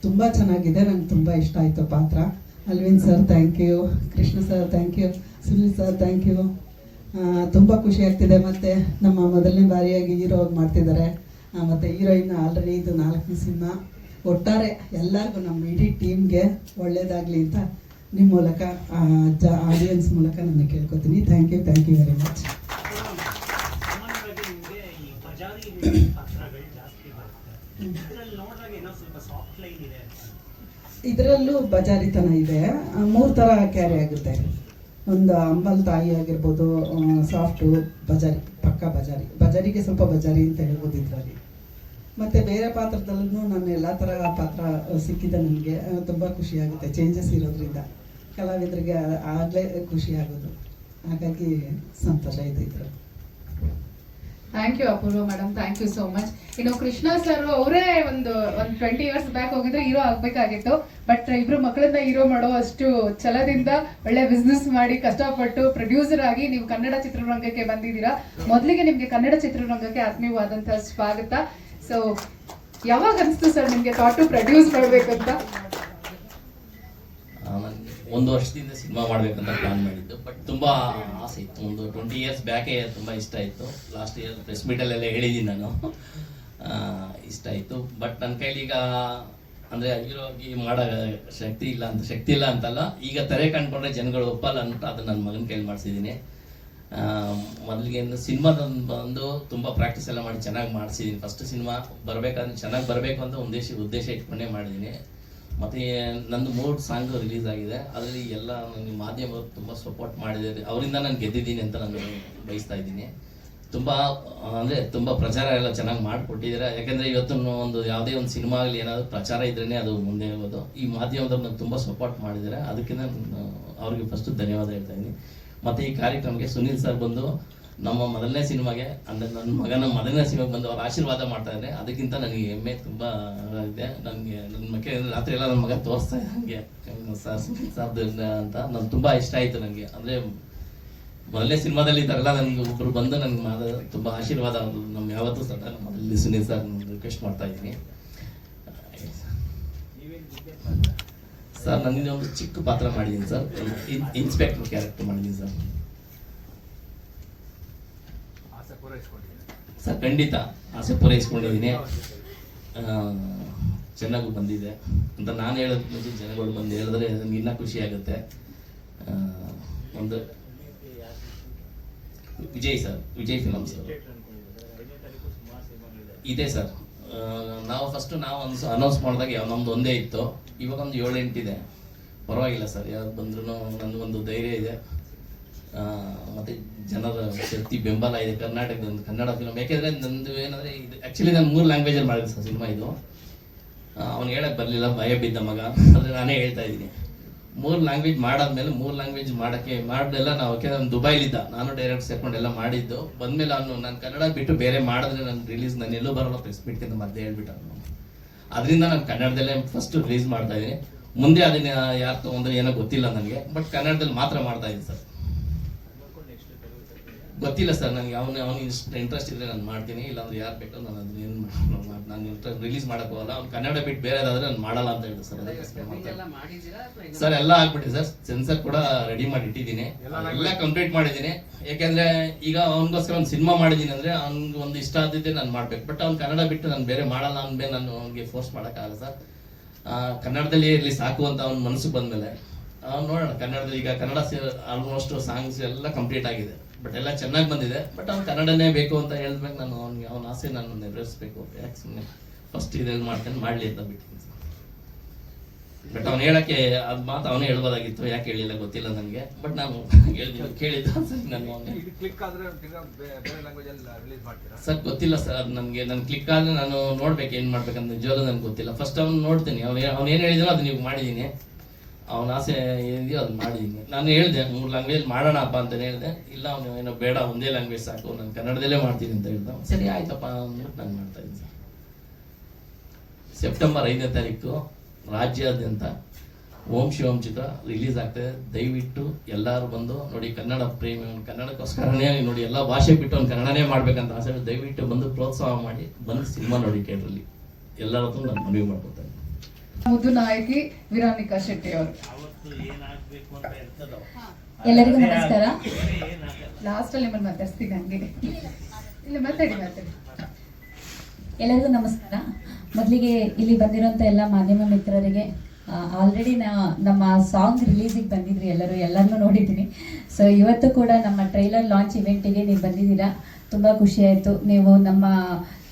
ತುಂಬ ಚೆನ್ನಾಗಿದೆ, ನಂಗೆ ತುಂಬ ಇಷ್ಟ ಆಯಿತು ಪಾತ್ರ. Alvin sir thank you Krishna sir thank you Sunil sir thank you ತುಂಬ ಖುಷಿ ಆಗ್ತಿದೆ ಮತ್ತು ನಮ್ಮ ಮೊದಲನೇ ಬಾರಿಯಾಗಿ ಹೀರೋ ಮಾಡ್ತಿದ್ದಾರೆ. ಮತ್ತು ಹೀರೋಯಿನ್ ಆಲ್ರೆಡಿ ಇದು ನಾಲ್ಕನೇ ಸಿನಿಮಾ. ಒಟ್ಟಾರೆ ಎಲ್ಲರಿಗೂ ನಮ್ಮ ಇಡೀ ಟೀಮ್ಗೆ ಒಳ್ಳೇದಾಗಲಿ ಅಂತ ನಿಮ್ಮ ಮೂಲಕ ಜ ಆಡಿಯನ್ಸ್ ಮೂಲಕ ನಾನು ಕೇಳ್ಕೊತೀನಿ. Thank you thank you very much ಸಾಮಾನ್ಯವಾಗಿ ನಿಮಗೆ ಈ ಬಜಾರಿ ಪಾತ್ರಗಳು ಜಾಸ್ತಿ ಬರುತ್ತೆ ಇದರಲ್ಲಿ ನೋಡಿದಾಗ ಏನೋ ಸ್ವಲ್ಪ ಸಾಫ್ಟ್ ಲೈನ್ ಇದೆ ಅಂತ ಇದರಲ್ಲೂ ಬಜಾರಿತನ ಇದೆ. ಮೂರು ಥರ ಕ್ಯಾರಿ ಆಗುತ್ತೆ. ಒಂದು ಅಂಬಲ್ ತಾಯಿ ಆಗಿರ್ಬೋದು ಸಾಫ್ಟು ಬಜಾರಿ, ಪಕ್ಕ ಬಜಾರಿ. ಬಜಾರಿಗೆ ಸ್ವಲ್ಪ ಬಜಾರಿ ಅಂತ ಹೇಳ್ಬೋದು ಇದರಲ್ಲಿ. ಮತ್ತು ಬೇರೆ ಪಾತ್ರದಲ್ಲೂ ನಾನು ಎಲ್ಲ ಥರ ಪಾತ್ರ ಸಿಕ್ಕಿದೆ ನನಗೆ. ತುಂಬ ಖುಷಿ ಆಗುತ್ತೆ. ಚೇಂಜಸ್ ಇರೋದ್ರಿಂದ. ಕಲಾವಿದರಿಗೆ ಆಗಲೇ ಖುಷಿ ಆಗೋದು. ಹಾಗಾಗಿ ಸಂತೋಷ ಇದೆ ಇದರಲ್ಲಿ. Thank you Apoorva madam thank you so much ಇನ್ನು ಕೃಷ್ಣ ಸರ್ ಅವರೇ ಒಂದು ಒಂದು ಟ್ವೆಂಟಿ ಇಯರ್ಸ್ ಬ್ಯಾಕ್ ಹೋಗಿದ್ರೆ ಹೀರೋ ಆಗ್ಬೇಕಾಗಿತ್ತು. ಬಟ್ ಇಬ್ರು ಮಕ್ಕಳನ್ನ ಹೀರೋ ಮಾಡೋ ಅಷ್ಟು ಛಲದಿಂದ ಒಳ್ಳೆ ಬಿಸ್ನೆಸ್ ಮಾಡಿ ಕಷ್ಟಪಟ್ಟು ಪ್ರೊಡ್ಯೂಸರ್ ಆಗಿ ನೀವು ಕನ್ನಡ ಚಿತ್ರರಂಗಕ್ಕೆ ಬಂದಿದ್ದೀರಾ. ಮೊದಲಿಗೆ ನಿಮಗೆ ಕನ್ನಡ ಚಿತ್ರರಂಗಕ್ಕೆ ಆತ್ಮೀಯವಾದಂತಹ ಸ್ವಾಗತ. ಸೊ ಯಾವಾಗ ಅನಿಸ್ತು ಸರ್ ನಿಮ್ಗೆ ಥಾಟು ಪ್ರೊಡ್ಯೂಸ್ ಮಾಡಬೇಕು ನನಗೆ ಒಂದು ವರ್ಷದಿಂದ ಸಿನಿಮಾ ಮಾಡ್ಬೇಕಂತ ಪ್ಲಾನ್ ಮಾಡಿದ್ದು. ಬಟ್ ತುಂಬ ಆಸೆ ಇತ್ತು. ಒಂದು ಟ್ವೆಂಟಿ ಇಯರ್ಸ್ ಬ್ಯಾಕೇ ತುಂಬ ಇಷ್ಟ ಇತ್ತು ಲಾಸ್ಟ್ ಇಯರ್ ಪ್ರೆಸ್ ಮೀಟಲ್ಲೆಲ್ಲ ಹೇಳಿದ್ದೀನಿ ನಾನು. ಇಷ್ಟ ಇತ್ತು ಬಟ್ ನನ್ನ ಕೈಲಿ ಈಗ, ಅಂದರೆ ಹೀರೋಗಿ ಮಾಡೋ ಶಕ್ತಿ ಇಲ್ಲ ಅಂತ, ಶಕ್ತಿ ಇಲ್ಲ ಅಂತಲ್ಲ, ಈಗ ತೆರೆ ಕಂಡ್ಕೊಂಡ್ರೆ ಜನಗಳು ಒಪ್ಪಲ್ಲ ಅಂತ ಅದನ್ನ ನನ್ನ ಮಗನ ಕೈಲಿ ಮಾಡಿಸಿದ್ದೀನಿ ಮೊದಲಿಗೆ ಸಿನಿಮಾದ ಬಂದು ತುಂಬ ಪ್ರಾಕ್ಟೀಸ್ ಎಲ್ಲ ಮಾಡಿ ಚೆನ್ನಾಗಿ ಮಾಡಿಸಿದ್ದೀನಿ ಫಸ್ಟ್ ಸಿನಿಮಾ ಬರಬೇಕಂದ್ರೆ ಚೆನ್ನಾಗಿ ಬರಬೇಕು ಅಂತ ಉದ್ದೇಶ ಉದ್ದೇಶ ಇಟ್ಕೊಂಡೇ ಮಾಡಿದ್ದೀನಿ ಮತ್ತು ನಂದು ಮೂರು ಸಾಂಗ್ ರಿಲೀಸ್ ಆಗಿದೆ. ಅದರಲ್ಲಿ ಎಲ್ಲ ನನಗೆ ಮಾಧ್ಯಮವರು ತುಂಬ ಸಪೋರ್ಟ್ ಮಾಡಿದ್ದಾರೆ. ಅವರಿಂದ ನಾನು ಗೆದ್ದಿದ್ದೀನಿ ಅಂತ ನಾನು ಬಯಸ್ತಾ ಇದ್ದೀನಿ. ತುಂಬ, ಅಂದರೆ ತುಂಬ ಪ್ರಚಾರ ಎಲ್ಲ ಚೆನ್ನಾಗಿ ಮಾಡಿಕೊಟ್ಟಿದ್ದಾರೆ. ಯಾಕೆಂದರೆ ಇವತ್ತು ಒಂದು ಯಾವುದೇ ಒಂದು ಸಿನಿಮಾ ಆಗಲಿ ಏನಾದರೂ ಪ್ರಚಾರ ಇದ್ರೇ ಅದು ಮುಂದೆ ಹೋಗೋದು. ಈ ಮಾಧ್ಯಮದವ್ರು ನಾನು ತುಂಬ ಸಪೋರ್ಟ್ ಮಾಡಿದ್ದಾರೆ. ಅದಕ್ಕಿಂತ ನಾನು ಅವ್ರಿಗೆ ಫಸ್ಟು ಧನ್ಯವಾದ ಹೇಳ್ತಾ ಇದ್ದೀನಿ. ಮತ್ತು ಈ ಕಾರ್ಯಕ್ರಮಕ್ಕೆ ಸುನೀಲ್ ಸರ್ ಬಂದು ನಮ್ಮ ಮೊದಲನೇ ಸಿನಿಮಾಗೆ, ಅಂದರೆ ನನ್ನ ಮಗನ ಮೊದಲನೇ ಸಿನಿಮಾಗೆ ಬಂದು ಅವ್ರು ಆಶೀರ್ವಾದ ಮಾಡ್ತಾ ಇದ್ದಾರೆ ಅದಕ್ಕಿಂತ ನನಗೆ ಹೆಮ್ಮೆ ತುಂಬ ಇದೆ. ನನಗೆ, ನನ್ನ ಮಕ್ಕೆ ರಾತ್ರಿ ಎಲ್ಲ ನನ್ನ ಮಗ ತೋರಿಸ್ತಾ ನನಗೆ ಸರ್ ಸರ್ದು ಅಂತ ನನ್ಗೆ ತುಂಬ ಇಷ್ಟ ಆಯಿತು ನನಗೆ ಅಂದರೆ ಮೊದಲನೇ ಸಿನಿಮಾದಲ್ಲಿ ತರಲ್ಲ ನನಗೆ ಒಬ್ರು ಬಂದು ನನಗೆ ಮಾಡ ತುಂಬ ಆಶೀರ್ವಾದ ನಮ್ಮ ಯಾವತ್ತೂ ಸಹ ನಾನು ಮೊದಲನೇ ಸುನೀಲ್ ಸರ್ ರಿಕ್ವೆಸ್ಟ್ ಮಾಡ್ತಾ ಇದ್ದೀನಿ. ಸರ್ ನನಗೆ ಒಂದು ಚಿಕ್ಕ ಪಾತ್ರ ಮಾಡಿದ್ದೀನಿ ಸರ್. ಇನ್ಸ್ಪೆಕ್ಟರ್ ಕ್ಯಾರೆಕ್ಟರ್ ಮಾಡಿದ್ದೀನಿ ಸರ್. ಸರ್, ಖಂಡಿತ ಆಸೆ ಪೂರೈಸ್ಕೊಂಡಿದ್ದೀನಿ. ಚೆನ್ನಾಗಿ ಬಂದಿದೆ ಅಂತ ನಾನು ಹೇಳೋದು ಮುಂಚೆ ಜನಗಳು ಬಂದು ಹೇಳಿದ್ರೆ ನನಗೆ ಇನ್ನೂ ಖುಷಿ ಆಗುತ್ತೆ. ಒಂದು Vijay sir, Vijay film sir. ಇದೆ ಸರ್. ನಾವು ಫಸ್ಟ್ ನಾವು ಒಂದು ಅನೌನ್ಸ್ ಮಾಡಿದಾಗ ನಮ್ದು ಒಂದೇ ಇತ್ತು. ಇವಾಗ ಒಂದು ಏಳೆಂಟಿದೆ. ಪರವಾಗಿಲ್ಲ ಸರ್, ಯಾವ್ದು ಬಂದ್ರೂ ನನಗೊಂದು ಧೈರ್ಯ ಇದೆ. ಮತ್ತೆ ಜನರ ಶಕ್ತಿ ಬೆಂಬಲ ಇದೆ ಕರ್ನಾಟಕದ ಒಂದು ಕನ್ನಡ ಫಿಲಮ್ ಯಾಕೆಂದ್ರೆ ನಂದು ಏನಂದ್ರೆ ಇದು ಆಕ್ಚುಲಿ ನಾನು ಮೂರು ಲ್ಯಾಂಗ್ವೇಜಲ್ಲಿ ಮಾಡಿದೆ ಸರ್ ಸಿನಿಮಾ ಇದು. ಅವ್ನು ಹೇಳಕ್ ಬರಲಿಲ್ಲ, ಭಯ ಬಿದ್ದ ಮಗ. ಆದರೆ ನಾನೇ ಹೇಳ್ತಾ ಇದ್ದೀನಿ. ಮೂರು ಲ್ಯಾಂಗ್ವೇಜ್ ಮಾಡಾದ್ಮೇಲೆ ಮೂರು ಲ್ಯಾಂಗ್ವೇಜ್ ಮಾಡೋಕ್ಕೆ ಮಾಡ್ದೆಲ್ಲ ನಾವು, ಯಾಕೆಂದ್ರೆ ನಾನು ದುಬೈಲಿದ್ದ. ನಾನು ಡೈರೆಕ್ಟ್ ಸೇರ್ಕೊಂಡು ಎಲ್ಲ ಮಾಡಿದ್ದು. ಬಂದ್ಮೇಲೆ ಅವನು ನಾನು ಕನ್ನಡ ಬಿಟ್ಟು ಬೇರೆ ಮಾಡಿದ್ರೆ ನಾನು ರಿಲೀಸ್ ನಾನು ಎಲ್ಲೂ ಬರೋಲ್ಲ ಪ್ರೆಸ್ ಮೀಟ್ಗಿಂತ ಮತ್ತೆ ಹೇಳ್ಬಿಟ್ಟ ಅವನು. ಅದರಿಂದ ನಾನು ಕನ್ನಡದಲ್ಲೇ ಫಸ್ಟ್ ರಿಲೀಸ್ ಮಾಡ್ತಾ ಇದ್ದೀನಿ. ಮುಂದೆ ಅದನ್ನ ಯಾರು ತೊಗೊಂಡ್ರೆ ಏನೋ ಗೊತ್ತಿಲ್ಲ ನನಗೆ ಬಟ್ ಕನ್ನಡದಲ್ಲಿ ಮಾತ್ರ ಮಾಡ್ತಾ ಇದ್ದೀನಿ ಸರ್. ಗೊತ್ತಿಲ್ಲ ಸರ್ ನನಗೆ ಅವನು ಅವ್ನಿಗೆ ಇಷ್ಟ ಇಂಟ್ರೆಸ್ಟ್ ಇದ್ರೆ ನಾನು ಮಾಡ್ತೀನಿ ಇಲ್ಲಾಂದ್ರೆ ಯಾರು ಬೇಕೋ ನಾನು ಅದನ್ನ ಏನು <laughs> ನಾನು ರಿಲೀಸ್ ಮಾಡೋಕ್ಕೋಲ್ಲ ಹೋಗಲ್ಲ. ಅವ್ನು ಕನ್ನಡ ಬಿಟ್ಟು ಬೇರೆದಾದ್ರೆ ನಾನು ಮಾಡಲ್ಲ ಅಂತ ಹೇಳಿದ್ರು ಸರ್ ಸರ್ ಎಲ್ಲ ಆಗ್ಬಿಟ್ಟಿದೆ ಸರ್ ಸೆನ್ಸರ್ ಕೂಡ ರೆಡಿ ಮಾಡಿ ಇಟ್ಟಿದ್ದೀನಿ ಎಲ್ಲ ಕಂಪ್ಲೀಟ್ ಮಾಡಿದ್ದೀನಿ. ಯಾಕೆಂದ್ರೆ ಈಗ ಅವನಿಗೋಸ್ಕರ ಒಂದು ಸಿನಿಮಾ ಮಾಡಿದ್ದೀನಿ ಅಂದ್ರೆ ಅವ್ನಿಗೆ ಒಂದು ಇಷ್ಟ ಆದಿದ್ದೆ ನಾನು ಮಾಡ್ಬೇಕು. ಬಟ್ ಅವ್ನು ಕನ್ನಡ ಬಿಟ್ಟು ನಾನು ಬೇರೆ ಮಾಡಲ್ಲ ಅಂದ್ಮೇಲೆ ನಾನು ಅವ್ನಿಗೆ ಫೋರ್ಸ್ ಮಾಡೋಕ್ಕಾಗಲ್ಲ ಸರ್. ಕನ್ನಡದಲ್ಲಿ ಇರಲಿ ಸಾಕು ಅಂತ ಅವ್ನ ಮನಸ್ಸು ಬಂದಮೇಲೆ ಅವ್ನು ನೋಡೋಣ ಕನ್ನಡದಲ್ಲಿ ಈಗ ಕನ್ನಡ ಆಲ್ಮೋಸ್ಟ್ ಸಾಂಗ್ಸ್ ಎಲ್ಲ ಕಂಪ್ಲೀಟ್ ಆಗಿದೆ. ಬಟ್ ಎಲ್ಲ ಚೆನ್ನಾಗಿ ಬಂದಿದೆ. ಬಟ್ ಅವ್ನು ಕನ್ನಡನೇ ಬೇಕು ಅಂತ ಹೇಳಿದ್ಮೇಲೆ ನಾನು ಅವ್ನಿಗೆ ಅವನ ಆಸೆ ನಾನು ನೆರವೇರಿಸ್ಬೇಕು. ಯಾಕೆ ಸುಮ್ಮನೆ ಫಸ್ಟ್ ಇದ್ರಲ್ಲಿ ಮಾಡ್ಕೊಂಡು ಮಾಡಲಿ ಅಂತ ಬಿಟ್ಟಿದ್ದೀನಿ ಬಟ್ ಅವ್ನು ಹೇಳಕ್ಕೆ ಅದ್ ಮಾತು ಅವನೇ ಹೇಳ್ಬೋದಾಗಿತ್ತು. ಯಾಕೆ ಹೇಳಿಲ್ಲ ಗೊತ್ತಿಲ್ಲ ನನಗೆ. ಬಟ್ ನಾನು ಕೇಳಿದ್ದ ಮಾಡ್ತೀರಾ? ಸರ್ ಗೊತ್ತಿಲ್ಲ ಸರ್. ಅದು ನನಗೆ ನನ್ನ ಕ್ಲಿಕ್ ಆದ್ರೆ ನಾನು ನೋಡ್ಬೇಕು ಏನು ಮಾಡ್ಬೇಕಂತ. ನಿಜವಾಗ್ಲೂ ನನಗೆ ಗೊತ್ತಿಲ್ಲ. ಫಸ್ಟ್ ಅವ್ನು ನೋಡ್ತೀನಿ. ಅವ್ನು ಅವ್ನು ಏನು ಹೇಳಿದ್ರು ಅದು ನೀವು ಮಾಡಿದ್ದೀನಿ ಅವನ ಆಸೆ ಏನಿದೆಯೋ ಅದು ಮಾಡಿದ್ದೀನಿ. ನಾನು ಹೇಳಿದೆ, ಮೂರು ಲ್ಯಾಂಗ್ವೇಜ್ ಮಾಡೋಣಪ್ಪ ಅಂತ ಹೇಳಿದೆ. ಇಲ್ಲ, ಅವನು ಏನೋ ಬೇಡ, ಒಂದೇ ಲ್ಯಾಂಗ್ವೇಜ್ ಸಾಕು, ನಾನು ಕನ್ನಡದಲ್ಲೇ ಮಾಡ್ತೀನಿ ಅಂತ ಹೇಳ್ದ ಸರಿ, ಆಯ್ತಪ್ಪ ಅಂದ್ಬಿಟ್ಟು ನಾನು ಮಾಡ್ತಾ ಇದ್ದೆ. ಸೆಪ್ಟೆಂಬರ್ ಐದನೇ ತಾರೀಕು, ರಾಜ್ಯಾದ್ಯಂತ ಓಂ ಶಿವಂ ಚಿತ್ರ ರಿಲೀಸ್ ಆಗ್ತದೆ ದಯವಿಟ್ಟು ಎಲ್ಲರೂ ಬಂದು ನೋಡಿ ಕನ್ನಡ ಪ್ರೇಮಿ, ಕನ್ನಡಕ್ಕೋಸ್ಕರನೇ ನೋಡಿ ಎಲ್ಲ ಭಾಷೆ ಬಿಟ್ಟು ಅವ್ನು ಕನ್ನಡನೇ ಮಾಡ್ಬೇಕಂತ ಆಸೆ. ದಯವಿಟ್ಟು ಬಂದು ಪ್ರೋತ್ಸಾಹ ಮಾಡಿ, ಬಂದು ಸಿನಿಮಾ ನೋಡಿ ಕೇಳ್ರಲ್ಲಿ. ಎಲ್ಲರ ನಾನು ಮನವಿ ಮಾಡ್ಕೊತೇನೆ. ಮುದ್ದು ನಾಯಕಿ ವಿರಾನಿಕಾ ಶೆಟ್ಟಿ ಅವರು. ಅವತ್ತು ಏನಾಗ್ಬೇಕು ಅಂತ ಇರ್ತದೋ. ಎಲ್ಲರಿಗೂ ನಮಸ್ಕಾರ. ಲಾಸ್ಟ್ ಅಲ್ಲಿ ನಿಮ್ಮನ್ನು ಮಾತಾಡ್ತೀನಿ ಹಂಗೆ. ಇಲ್ಲಿ ಮಾತಾಡಿ ಮಾತಾಡಿ. ಎಲ್ಲರಿಗೂ ನಮಸ್ಕಾರ. ಮೊದಲಿಗೆ ಇಲ್ಲಿ ಬಂದಿರೋಂಥ ಎಲ್ಲ ಮಾಧ್ಯಮ ಮಿತ್ರರಿಗೆ ಆಲ್ರೆಡಿ ನಾ ನಮ್ಮ ಸಾಂಗ್ ರಿಲೀಸಿಗೆ ಬಂದಿದ್ರಿ ಎಲ್ಲರೂ ಎಲ್ಲರನ್ನೂ ನೋಡಿದ್ದೀನಿ. ಸೊ ಇವತ್ತು ಕೂಡ ನಮ್ಮ ಟ್ರೈಲರ್ ಲಾಂಚ್ ಇವೆಂಟಿಗೆ ನೀವು ಬಂದಿದ್ದೀರಾ. ತುಂಬ ಖುಷಿ ಆಯಿತು. ನೀವು ನಮ್ಮ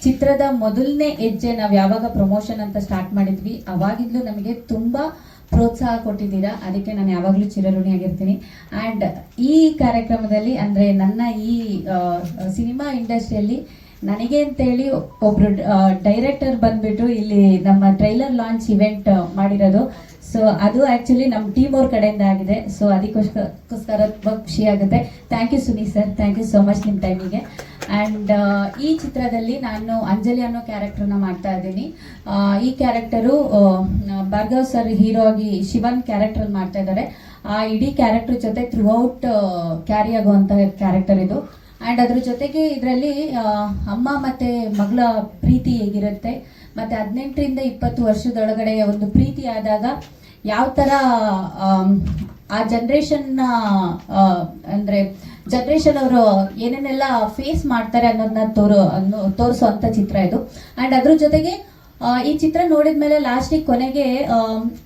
ಚಿತ್ರದ ಮೊದಲನೇ ಹೆಜ್ಜೆ ನಾವು ಯಾವಾಗ ಪ್ರಮೋಷನ್ ಅಂತ ಸ್ಟಾರ್ಟ್ ಮಾಡಿದ್ವಿ, ಅವಾಗಿಂದಲೂ ನಮಗೆ ತುಂಬ ಪ್ರೋತ್ಸಾಹ ಕೊಟ್ಟಿದ್ದೀರಾ. ಅದಕ್ಕೆ ನಾನು ಯಾವಾಗಲೂ ಚಿರಋಣಿಯಾಗಿರ್ತೀನಿ ಆ್ಯಂಡ್ ಈ ಕಾರ್ಯಕ್ರಮದಲ್ಲಿ ಅಂದರೆ ನನ್ನ ಈ ಸಿನಿಮಾ ಇಂಡಸ್ಟ್ರಿಯಲ್ಲಿ ನನಗೆ ಅಂತೇಳಿ ಒಬ್ಬರು ಡೈರೆಕ್ಟರ್ ಬಂದ್ಬಿಟ್ಟು ಇಲ್ಲಿ ನಮ್ಮ ಟ್ರೈಲರ್ ಲಾಂಚ್ ಇವೆಂಟ್ ಮಾಡಿರೋದು. ಸೊ ಅದು ಆಕ್ಚುಲಿ ನಮ್ಮ ಟೀಮ್ ಅವ್ರ ಕಡೆಯಿಂದ ಆಗಿದೆ. ಸೊ ಅದಕ್ಕೋಸ್ಕರ ತುಂಬ ಖುಷಿ ಆಗುತ್ತೆ. Thank you Suni sir thank you so much ನಿಮ್ಮ ಟೈಮಿಗೆ ಆ್ಯಂಡ್ ಈ ಚಿತ್ರದಲ್ಲಿ ನಾನು ಅಂಜಲಿ ಅನ್ನೋ ಕ್ಯಾರೆಕ್ಟರ್ನ ಮಾಡ್ತಾ ಇದ್ದೀನಿ. ಈ ಕ್ಯಾರೆಕ್ಟರು ಭಾರ್ಗವ್ ಸರ್ ಹೀರೋ ಆಗಿ ಶಿವನ್ ಕ್ಯಾರೆಕ್ಟರ್ ಮಾಡ್ತಾ ಇದ್ದಾರೆ. ಆ, ಇಡೀ ಕ್ಯಾರೆಕ್ಟರ್ ಜೊತೆ ಥ್ರೂ ಔಟ್ ಕ್ಯಾರಿ ಆಗುವಂಥ ಕ್ಯಾರೆಕ್ಟರ್ ಇದು. ಆ್ಯಂಡ್ ಅದ್ರ ಜೊತೆಗೆ ಇದರಲ್ಲಿ ಅಮ್ಮ ಮತ್ತು ಮಗಳ ಪ್ರೀತಿ ಹೇಗಿರುತ್ತೆ? ಮತ್ತು ಹದಿನೆಂಟರಿಂದ ಇಪ್ಪತ್ತು ವರ್ಷದೊಳಗಡೆ ಒಂದು ಪ್ರೀತಿ ಆದಾಗ ಯಾವ ಥರ ಆ ಜನ್ರೇಷನ್ನ ಅಂದರೆ ಜನ್ರೇಷನ್ ಅವರು ಏನೇನೆಲ್ಲ ಫೇಸ್ ಮಾಡ್ತಾರೆ ಅನ್ನೋದನ್ನ ತೋರೋ, ಅನ್ನೋ ತೋರಿಸುವಂಥ ಚಿತ್ರ ಇದು. ಆ್ಯಂಡ್ ಅದ್ರ ಜೊತೆಗೆ ಈ ಚಿತ್ರ ನೋಡಿದ್ಮೇಲೆ ಲಾಸ್ಟಿಗೆ ಕೊನೆಗೆ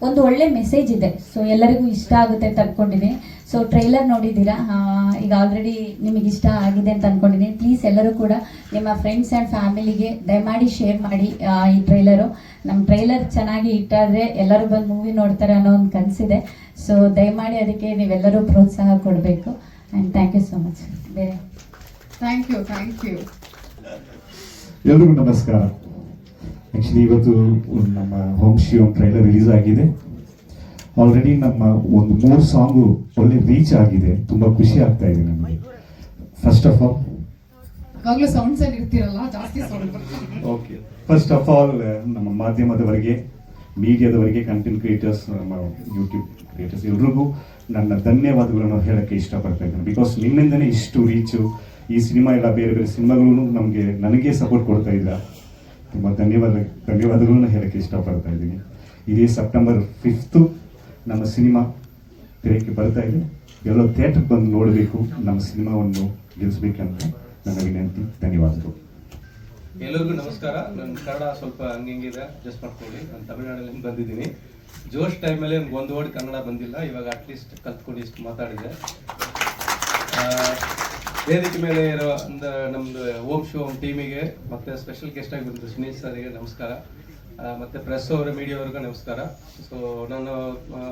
ಒಂದು ಒಳ್ಳೆ ಮೆಸೇಜ್ ಇದೆ. ಸೊ ಎಲ್ಲರಿಗೂ ಇಷ್ಟ ಆಗುತ್ತೆ ಅಂತ ಸೊ ಟ್ರೈಲರ್ ನೋಡಿದ್ದೀರಾ? ಈಗ ಆಲ್ರೆಡಿ ನಿಮಗೆ ಇಷ್ಟ ಆಗಿದೆ ಅಂತ ಅನ್ಕೊಂಡಿದ್ದೀನಿ. ಪ್ಲೀಸ್ ಎಲ್ಲರೂ ಕೂಡ ನಿಮ್ಮ ಫ್ರೆಂಡ್ಸ್ ಆ್ಯಂಡ್ ಫ್ಯಾಮಿಲಿಗೆ ದಯಮಾಡಿ ಶೇರ್ ಮಾಡಿ ಈ ಟ್ರೈಲರು ನಮ್ಮ ಟ್ರೈಲರ್ ಚೆನ್ನಾಗಿ ಇಟ್ಟಾದರೆ ಎಲ್ಲರೂ ಬಂದು ಮೂವಿ ನೋಡ್ತಾರೆ ಅನ್ನೋ ಒಂದು ಕನಸಿದೆ. ಸೊ ದಯಮಾಡಿ ಅದಕ್ಕೆ ನೀವೆಲ್ಲರೂ ಪ್ರೋತ್ಸಾಹ ಕೊಡಬೇಕು. And thank you so much ಬೇರೆ? ಥ್ಯಾಂಕ್ ಯು ಥ್ಯಾಂಕ್ ಯು ಎಲ್ರಿಗೂ ನಮಸ್ಕಾರ. ಆ್ಯಕ್ಚುಲಿ ಇವತ್ತು ನಮ್ಮ ಹೋಮ್ ಶಿವಮ್ ಟ್ರೈಲರ್ ರಿಲೀಸ್ ಆಗಿದೆ. ಆಲ್ರೆಡಿ ನಮ್ಮ ಒಂದು ಮೂರು ಸಾಂಗು ಒಳ್ಳೆ ರೀಚ್ ಆಗಿದೆ. ತುಂಬಾ ಖುಷಿ ಆಗ್ತಾ ಇದೆ ನಮಗೆ. ಫಸ್ಟ್ ಆಫ್ ಆಲ್ ಇವಾಗಲೂ ಸೌಂಡ್ಸ್ ಅಲ್ಲಿ ಇರ್ತೀರಲ್ಲ ಜಾಸ್ತಿ sound okay first of all ನಮ್ಮ ಮಾಧ್ಯಮದವರಿಗೆ ಮೀಡಿಯಾದವರಿಗೆ ಕಂಟೆಂಟ್ ಕ್ರಿಯೇಟರ್ಸ್ ನಮ್ಮ ಯೂಟ್ಯೂಬ್ ಕ್ರಿಯೇಟರ್ಸ್ ಎಲ್ರಿಗೂ ನನ್ನ ಧನ್ಯವಾದಗಳನ್ನು ಹೇಳಕ್ಕೆ ಇಷ್ಟಪಡ್ತಾ ಇದ್ದೇನೆ. ಬಿಕಾಸ್ ನಿಮ್ಮಿಂದನೇ ಇಷ್ಟು ರೀಚು ಈ ಸಿನಿಮಾ ಎಲ್ಲ ಬೇರೆ ಬೇರೆ ಸಿನಿಮಾಗಳು ನಮಗೆ ನನಗೆ ಸಪೋರ್ಟ್ ಕೊಡ್ತಾ ಇದ್ದೀರಾ ತುಂಬ ಧನ್ಯವಾದ ಧನ್ಯವಾದಗಳನ್ನು ಹೇಳಕ್ಕೆ ಇಷ್ಟಪಡ್ತಾ ಇದ್ದೀನಿ. ಇದೇ ಸೆಪ್ಟೆಂಬರ್ ಫಿಫ್ತು ನಮ್ಮ ಸಿನಿಮಾ ತೆರೆಗೆ ಬರ್ತಾ ಇದೆ. ಎಲ್ಲೋ ಥಿಯೇಟರ್ಗೆ ಬಂದು ನೋಡಬೇಕು, ನಮ್ಮ ಸಿನಿಮಾವನ್ನು ಗೆಲ್ಲಿಸಬೇಕಂತ ನನ್ನ ವಿನಂತಿ. ಧನ್ಯವಾದಗಳು. ಎಲ್ಲರಿಗೂ ನಮಸ್ಕಾರ. ನನ್ನ ಕನ್ನಡ ಸ್ವಲ್ಪ ಹಂಗಿಂಗಿದೆ ಅಡ್ಜಸ್ಟ್ ಮಾಡ್ಕೊಳ್ಳಿ. ನಾನು ತಮಿಳ್ನಾಡಲ್ಲಿ ಬಂದಿದ್ದೀನಿ. ಜೋಶ್ ಟೈಮಲ್ಲಿ ನನಗೆ ಒಂದು ವರ್ಡ್ ಕನ್ನಡ ಬಂದಿಲ್ಲ. ಇವಾಗ ಅಟ್ಲೀಸ್ಟ್ ಕಲ್ತ್ಕೊಂಡು ಇಷ್ಟು ಮಾತಾಡಿದೆ. ವೇದಿಕೆ ಮೇಲೆ ಇರೋ ಒಂದು ನಮ್ಮದು ಓಮ್ ಶೋಮ್ ಟೀಮಿಗೆ ಮತ್ತೆ ಸ್ಪೆಷಲ್ ಗೆಸ್ಟ್ ಆಗಿ ಬಂದಿದ್ದು ಸುನೀಲ್ ಸರ್ಗೆ ನಮಸ್ಕಾರ. ಮತ್ತೆ ಪ್ರೆಸ್ ಅವರು ಮೀಡಿಯಾ ಅವ್ರಿಗೂ ನಮಸ್ಕಾರ. ಸೊ ನಾನು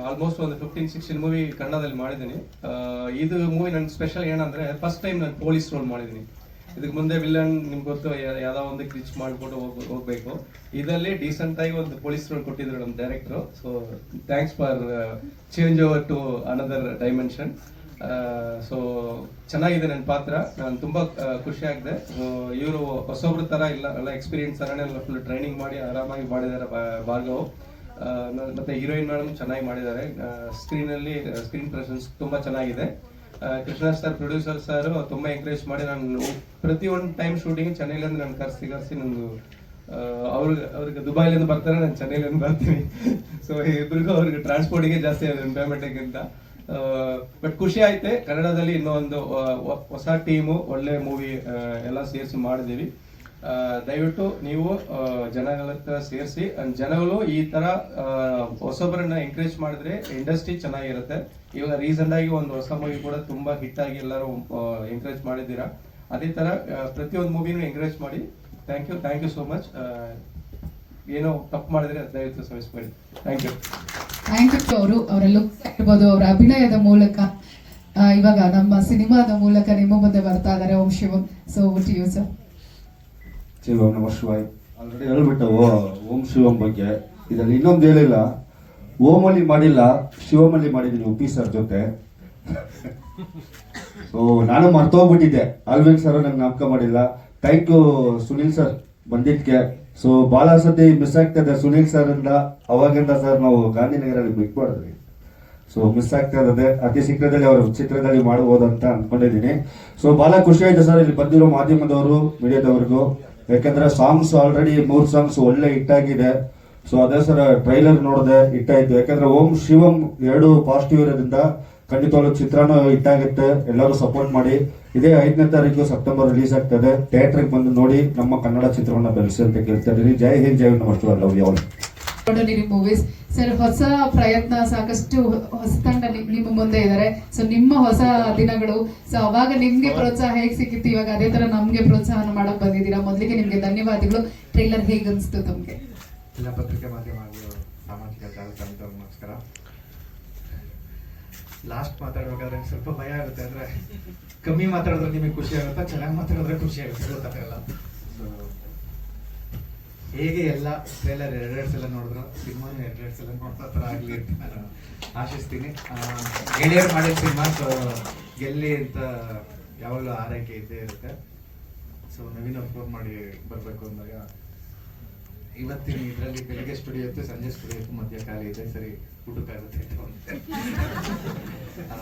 ಆಲ್ಮೋಸ್ಟ್ ಒಂದು ಫಿಫ್ಟೀನ್ ಸಿಕ್ಸ್ಟೀನ್ ಮೂವಿ ಕನ್ನಡದಲ್ಲಿ ಮಾಡಿದ್ದೀನಿ. ಇದು ಮೂವಿ ನನ್ನ ಸ್ಪೆಷಲ್ ಏನಂದ್ರೆ ಫಸ್ಟ್ ಟೈಮ್ ನಾನು ಪೊಲೀಸ್ ರೋಲ್ ಮಾಡಿದ್ದೀನಿ. ಇದಕ್ಕೆ ಮುಂದೆ ವಿಲನ್ ನಿಮ್ಗೆ ಗೊತ್ತು ಯಾವ್ದೋ ಒಂದು ಕ್ರಿಚ್ ಮಾಡ್ಕೊಂಡು ಹೋಗ್, ಹೋಗ್ಬೇಕು. ಇದರಲ್ಲಿ ಡೀಸೆಂಟ್ ಆಗಿ ಒಂದು ಪೊಲೀಸ್ ರೋಲ್ ಕೊಟ್ಟಿದ್ರು ನಮ್ಮ director so thanks for change over to another dimension so ಚೆನ್ನಾಗಿದೆ ನನ್ನ ಪಾತ್ರ. ನಾನು ತುಂಬ ಖುಷಿ ಆಗಿದೆ. ಇವರು ಹೊಸೊಬ್ರ ಥರ ಇಲ್ಲ, ಎಲ್ಲ ಎಕ್ಸ್ಪೀರಿಯನ್ಸ್ ಥರನೇ ಎಲ್ಲ ಫುಲ್ ಟ್ರೈನಿಂಗ್ ಮಾಡಿ ಆರಾಮಾಗಿ ಮಾಡಿದ್ದಾರೆ ಭಾರ್ಗವ್. ಮತ್ತು ಹೀರೋಯಿನ್ ಮೇಡಮ್ ಚೆನ್ನಾಗಿ ಮಾಡಿದ್ದಾರೆ ಸ್ಕ್ರೀನಲ್ಲಿ ಸ್ಕ್ರೀನ್ ಪ್ರೆಸೆನ್ಸ್ ತುಂಬ ಚೆನ್ನಾಗಿದೆ. ಕೃಷ್ಣ ಸರ್ ಪ್ರೊಡ್ಯೂಸರ್ ಸರ್ ತುಂಬ ಎಂಕರೇಜ್ ಮಾಡಿ ನಾನು ಪ್ರತಿ ಒಂದು ಟೈಮ್ ಶೂಟಿಂಗ್ ಚೆನ್ನೈಲಿಂದ ನಾನು ಕರ್ಸಿ, ಕರೆಸಿ ನಂದು ಅವ್ರಿಗೆ ಅವ್ರಿಗೆ ದುಬೈಲಿಂದ ಬರ್ತಾರೆ, ನಾನು ಚೆನ್ನೈಲಿಂದ ಬರ್ತೀನಿ. <laughs> ಸೊ ಇಬ್ರಿಗೂ ಅವ್ರಿಗೆ ಟ್ರಾನ್ಸ್ಪೋರ್ಟಿಗೆ ಜಾಸ್ತಿ ಪೇಮೆಂಟ್ಗಿಂತ ಬಟ್ ಖುಷಿ ಆಯ್ತೆ. ಕನ್ನಡದಲ್ಲಿ ಇನ್ನೊಂದು ಹೊಸ ಟೀಮು, ಒಳ್ಳೆ ಮೂವಿ ಎಲ್ಲ ಸೇರಿಸಿ ಮಾಡಿದೀವಿ ದಯವಿಟ್ಟು ನೀವು ಜನಗಳ ಹತ್ರ ಸೇರಿಸಿ ಜನಗಳು ಈ ತರ ಹೊಸಬರನ್ನ ಎಂಕರೇಜ್ ಮಾಡಿದ್ರೆ ಇಂಡಸ್ಟ್ರಿ ಚೆನ್ನಾಗಿರುತ್ತೆ. ಇವಾಗ ರೀಸೆಂಟ್ ಆಗಿ ಒಂದು ಹೊಸ ಮೂವಿ ಕೂಡ ತುಂಬಾ ಹಿಟ್ ಆಗಿ ಎಲ್ಲರೂ ಎಂಕರೇಜ್ ಮಾಡಿದ್ದೀರಾ. ಅದೇ ತರ ಪ್ರತಿಯೊಂದು ಮೂವಿನೂ ಎಂಕರೇಜ್ ಮಾಡಿ. Thank you thank you so much ಏನೋ ತಪ್ಪು ಮಾಡಿದ್ರೆ ದಯವಿಟ್ಟು ಸಮಿಸ್ಕೊಳ್ಳಿ ಥ್ಯಾಂಕ್ ಯು ಥ್ಯಾಂಕ್ ಯು ಅವರು ಅವರ ಲುಕ್ ಇರ್ಬೋದು ಅವರ ಅಭಿನಯದ ಮೂಲಕ ಇವಾಗ ನಮ್ಮ ಸಿನಿಮಾದ ಮೂಲಕ ನಿಮ್ಮ ಮುಂದೆ ಬರ್ತಾ ಇದ್ದಾರೆ. Om Shivam. So to you sir ಶಿವಂ ನಮ ಶಿವಾಯ್. ಆಲ್ರೆಡಿ ಹೇಳ್ಬಿಟ್ಟು ಓ- ಓಂ ಶಿವಂ ಬಗ್ಗೆ ಇದರಲ್ಲಿ ಇನ್ನೊಂದು ಹೇಳಿಲ್ಲ. ಓಮಲ್ಲಿ ಮಾಡಿಲ್ಲ ಶಿವಮಲ್ಲಿ ಮಾಡಿದ್ದೀನಿ ಉಪ್ಪಿ ಸರ್ ಜೊತೆ. ಸೊ ನಾನು ಮರ್ತೋಗ್ಬಿಟ್ಟಿದ್ದೆ. ಆಲ್ವಿನ್ ಸರ್ ನಂಗೆ ನಾಮಕ ಮಾಡಿಲ್ಲ. ಥ್ಯಾಂಕ್ ಯು ಸುನಿಲ್ ಸರ್ ಬಂದಿದ್ದಕ್ಕೆ. ಸೊ ಭಾಳ ಸತಿ ಮಿಸ್ ಆಗ್ತದೆ ಸುನೀಲ್ ಸರ್ ಇಂದ ಅವಾಗಿಂದ ಸರ್ ನಾವು ಗಾಂಧಿನಗರಲ್ಲಿ ಬಿಟ್ ಮಾಡಿದ್ವಿ. ಸೊ ಮಿಸ್ ಆಗ್ತಾ ಇರೋದೆ ಅತಿ ಶೀಘ್ರದಲ್ಲಿ ಅವರು ಚಿತ್ರದಲ್ಲಿ ಮಾಡಬಹುದು ಅಂತ ಅನ್ಕೊಂಡಿದ್ದೀನಿ. ಸೊ ಬಹಳ ಖುಷಿ ಆಯ್ತು ಸರ್ ಇಲ್ಲಿ ಬಂದಿರೋ ಮಾಧ್ಯಮದವರು, ಮೀಡಿಯಾದವ್ರಿಗೂ. ಯಾಕಂದ್ರೆ ಸಾಂಗ್ಸ್ ಆಲ್ರೆಡಿ ಮೂರ್ ಸಾಂಗ್ಸ್ ಒಳ್ಳೆ ಹಿಟ್ ಆಗಿದೆ. ಸೊ ಅದೇ ಸರ್ ಟ್ರೈಲರ್ ನೋಡಿದೆ ಹಿಟ್ ಆಯ್ತು. ಯಾಕಂದ್ರೆ ಓಂ ಶಿವಂ ಎರಡು ಪಾಸಿಟಿವ್ ಇರೋದ್ರಿಂದ ಖಂಡಿತವಾಗ್ಲೂ ಚಿತ್ರನೂ ಹಿಟ್ ಆಗುತ್ತೆ. ಎಲ್ಲರೂ ಸಪೋರ್ಟ್ ಮಾಡಿ. ಇದೇ ಐದನೇ ತಾರೀಕು ಸೆಪ್ಟೆಂಬರ್ ರಿಲೀಸ್ ಆಗ್ತದೆ. ಥಿಯೇಟರ್ಗೆ ಬಂದು ನೋಡಿ ನಮ್ಮ ಕನ್ನಡ ಚಿತ್ರವನ್ನ ಬೆಳೆಸಿ ಅಂತ ಕೇಳ್ತಾ ಇದ್ದೀನಿ. ಜೈ ಹಿಂದ್ ಜೈ ನಮಸ್ಕಾರ love you all movies sir ಹೊಸ ಪ್ರಯತ್ನ ಸಾಕಷ್ಟು ಹೊಸ ತಂಡ ನಿಮ್ಮ ಮುಂದೆ ಇದ್ದಾರೆ ಸೊ ನಿಮ್ಮ ಹೊಸ ದಿನಗಳು ಸೊ ಅವಾಗ ನಿಮ್ಗೆ ಪ್ರೋತ್ಸಾಹ ಹೇಗೆ ಸಿಕ್ಕಿತ್ತು? ಇವಾಗ ಅದೇ ತರ ನಮ್ಗೆ ಪ್ರೋತ್ಸಾಹನ ಮಾಡಕ್ ಬಂದಿದ್ದೀರಾ? ಮೊದಲಿಗೆ ನಿಮ್ಗೆ ಧನ್ಯವಾದಗಳು. ಟ್ರೈಲರ್ ಹೇಗೆ ಅನ್ಸ್ತು ತಮ್ಗೆ? ಎಲ್ಲ ಪತ್ರಿಕೆ ಮಾಧ್ಯಮ ಹಾಗೂ ಸಾಮಾಜಿಕ ಜಾಲತಾಣದವ್ರಿಗೆ ನಮಸ್ಕಾರ. ಲಾಸ್ಟ್ ಮಾತಾಡ್ಬೇಕಾದ್ರೆ ಸ್ವಲ್ಪ ಭಯ ಆಗುತ್ತೆ. ಅಂದ್ರೆ ಕಮ್ಮಿ ಮಾತಾಡಿದ್ರೆ ನಿಮಗೆ ಖುಷಿ ಆಗುತ್ತಾ? ಚೆನ್ನಾಗಿ ಮಾತಾಡಿದ್ರೆ ಖುಷಿ ಆಗುತ್ತೆ. ಗೊತ್ತಾಗಲ್ಲ ಹೇಗೆ ಎಲ್ಲ ಟ್ರೇಲರ್ ಎರಡೆರಡು ಸಲ ನೋಡಿದ್ರು? ಸಿನಿಮಾನು ಎರಡೆರಡು ಸಲ ನೋಡ್ತಾ ಥರ ಆಗಲಿ ಅಂತ ನಾನು ಆಶಿಸ್ತೀನಿ. ಗೆಳೆಯರು ಮಾಡಿದ ಸಿನಿಮಾ ಸೊ ಗೆಲ್ಲಿ ಅಂತ ಯಾವಾಗಲೂ ಆರೈಕೆ ಇದ್ದೇ ಇರುತ್ತೆ. ಸೊ ನವೀನ್ ಫೋನ್ ಮಾಡಿ ಬರಬೇಕು ಅಂದಾಗ ಇವತ್ತಿನ ಇದರಲ್ಲಿ ಬೆಳಿಗ್ಗೆ ಸ್ಟುಡಿಯೋ ಇತ್ತು ಸಂಜೆ ಸ್ಟುಡಿಯೋ ಇತ್ತು ಮಧ್ಯ ಖಾಲಿ ಇದೆ ಸರಿ. ಆ,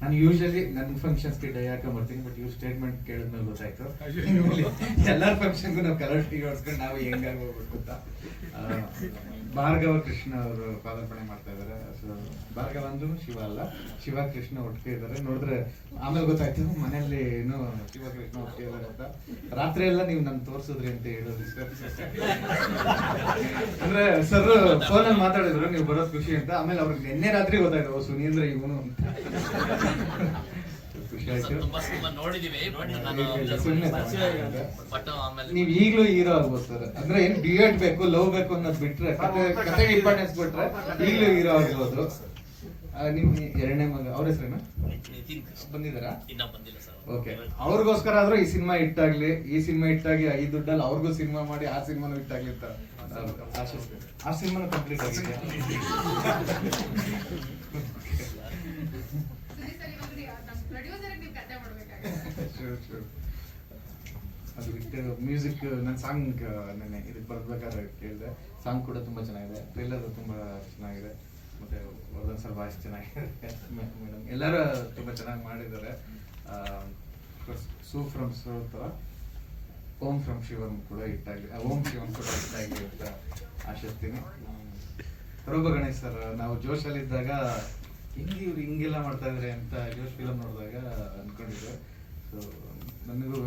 ನಾನು ಯೂಶಲಿ ನನ್ನ ಫಂಕ್ಷನ್ಸ್ಗೆ ಡೈ ಹಾಕೊಂಡ್ಬರ್ತೀನಿ ಬಟ್ ಇವ್ರು ಸ್ಟೇಟ್ಮೆಂಟ್ ಕೇಳಿದ್ಮೇಲೆ ಗೊತ್ತಾಯ್ತು. ಎಲ್ಲರ ಫಂಕ್ಷನ್ಗೂ ನಾವು ಕಲರ್ ಟೀ ಹೊಡ್ಸ್ಕೊಂಡು ನಾವು ಹೆಂಗಾಗಿ ಹೋಗ್ಬೇಕು ಅಂತ ಭಾರ್ಗವ ಕೃಷ್ಣ ಅವರು ಪಾದಾರ್ಪಣೆ ಮಾಡ್ತಾ ಇದ್ದಾರೆ ಸೊ ಭಾರ್ಗವ ಅಂದ್ರೂ ಶಿವ ಅಲ್ಲ. ಶಿವ ಕೃಷ್ಣ ಒಟ್ಟಿಗೆ ಇದ್ದಾರೆ ನೋಡಿದ್ರೆ ಆಮೇಲೆ ಗೊತ್ತಾಯ್ತು ಮನೆಯಲ್ಲಿ ಏನು ಶಿವ ಕೃಷ್ಣ ಒಟ್ಟಿಗೆ ಇದ್ದಾರೆ ಅಂತ. ರಾತ್ರಿ ಎಲ್ಲ ನೀವು ನನ್ನ ತೋರಿಸಿದ್ರಿ ಅಂತ ಹೇಳೋದು ಅಂದ್ರೆ ಸರ್ ಫೋನಲ್ಲಿ ಮಾತಾಡಿದ್ರು ನೀವು ಬರೋದು ಖುಷಿ ಅಂತ. ಆಮೇಲೆ ಅವ್ರಿಗೆ ನಿನ್ನೆ ರಾತ್ರಿ ಗೊತ್ತಾಯ್ತು ಓ ಸುನೀಂದ್ರ ಇವನು ಅಂತ. ತುಂಬಾ ನೋಡಿದೀವಿ. ಬಟ್ ಆಮೇಲೆ ನೀವ್ ಈಗ್ಲೂ ಹೀರೋ ಆಗ್ಬೋದು ಸರ್. ಅಂದ್ರೆ ಏನ್ ಡಿವೇಟ್ ಬೇಕು ಲವ್ ಬೇಕು ಅನ್ನೋದು ಬಿಟ್ರೆ ಕತೆ ಕತೆಗೆ ಇಂಪಾರ್ಟೆನ್ಸ್ ಬಿಟ್ರೆ ಈಗ್ಲೂ ಹೀರೋ ಆಗ್ಬೋದು ನಿಮ್ ಎರಡನೇ ಮಗ ಅವ್ರ ಹೆಸರೇನು? ಇನ್ನ ಬಂದಿಲ್ಲ ಸರ್. ಓಕೆ. ಅವ್ರಿಗೋಸ್ಕರ ಆದ್ರೂ ಈ ಸಿನಿಮಾ ಇಟ್ಟಾಗ್ಲಿ ಈ ಸಿನಿಮಾ ಇಟ್ಟಾಗಿ ಈ ದುಡ್ಡಲ್ಲಿ ಅವ್ರಿಗೂ ಸಿನಿಮಾ ಮಾಡಿ ಆ ಸಿನಿಮಾನು ಇಟ್ಟಾಗ್ಲಿ ಅಂತ. ಆ ಸಿನಿಮಾನು ಕಂಪ್ಲೀಟ್ ಆಗಿದೆ <laughs> ಅದು ಬಿಟ್ಟು ಮ್ಯೂಸಿಕ್ ನನ್ನ ಸಾಂಗ್ ನೆನೆ ಇದಕ್ಕೆ ಬರ್ಬೇಕಾದ್ರೆ ಕೇಳಿದೆ. ಸಾಂಗ್ ಕೂಡ ತುಂಬ ಚೆನ್ನಾಗಿದೆ. ಟ್ರೈಲರ್ ತುಂಬ ಚೆನ್ನಾಗಿದೆ. ಮತ್ತೆ ವರ್ಧನ್ ಸರ್ ವಾಯ್ಸ್ ಚೆನ್ನಾಗಿದೆ. ಮೇಡಮ್ ಎಲ್ಲರೂ ತುಂಬ ಚೆನ್ನಾಗಿ ಮಾಡಿದ್ದಾರೆ. ಸೂ ಫ್ರಮ್ ಸೋ ಥರ ಓಂ ಫ್ರಮ್ ಶಿವಂ ಕೂಡ ಇಟ್ಟಾಗಲಿ ಓಂ ಶಿವಂ ಕೂಡ ಇಟ್ಟಾಗಲಿ ಅಂತ ಆಶಿಸ್ತೀನಿ. ಪ್ರಭು ಗಣೇಶ್ ಸರ್, ನಾವು ಜೋಶಲ್ಲಿದ್ದಾಗ ಹಿಂಗೆ ಇವ್ರು ಹಿಂಗೆಲ್ಲ ಮಾಡ್ತಾ ಇದ್ರೆ ಅಂತ ಜೋಶ್ ಫಿಲಮ್ ನೋಡಿದಾಗ ಅನ್ಕೊಂಡಿದ್ದೆ. ಸೊ ನನಗೂ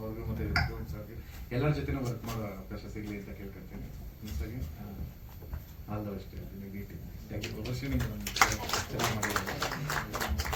ಅವ್ರಿಗೂ ಮತ್ತೆ ಧ್ರುವ್ ಸರ್ಗೆ ಎಲ್ಲರ ಜೊತೆನೂ ವರ್ಕ್ ಮಾಡೋ ಅವಕಾಶ ಸಿಗಲಿ ಅಂತ ಕೇಳ್ಕೊಳ್ತೀನಿ ಒಂದ್ಸರಿ all the best D T ಯಾಕೆ ಪ್ರದರ್ಶನ ಚೆನ್ನಾಗಿ ಯು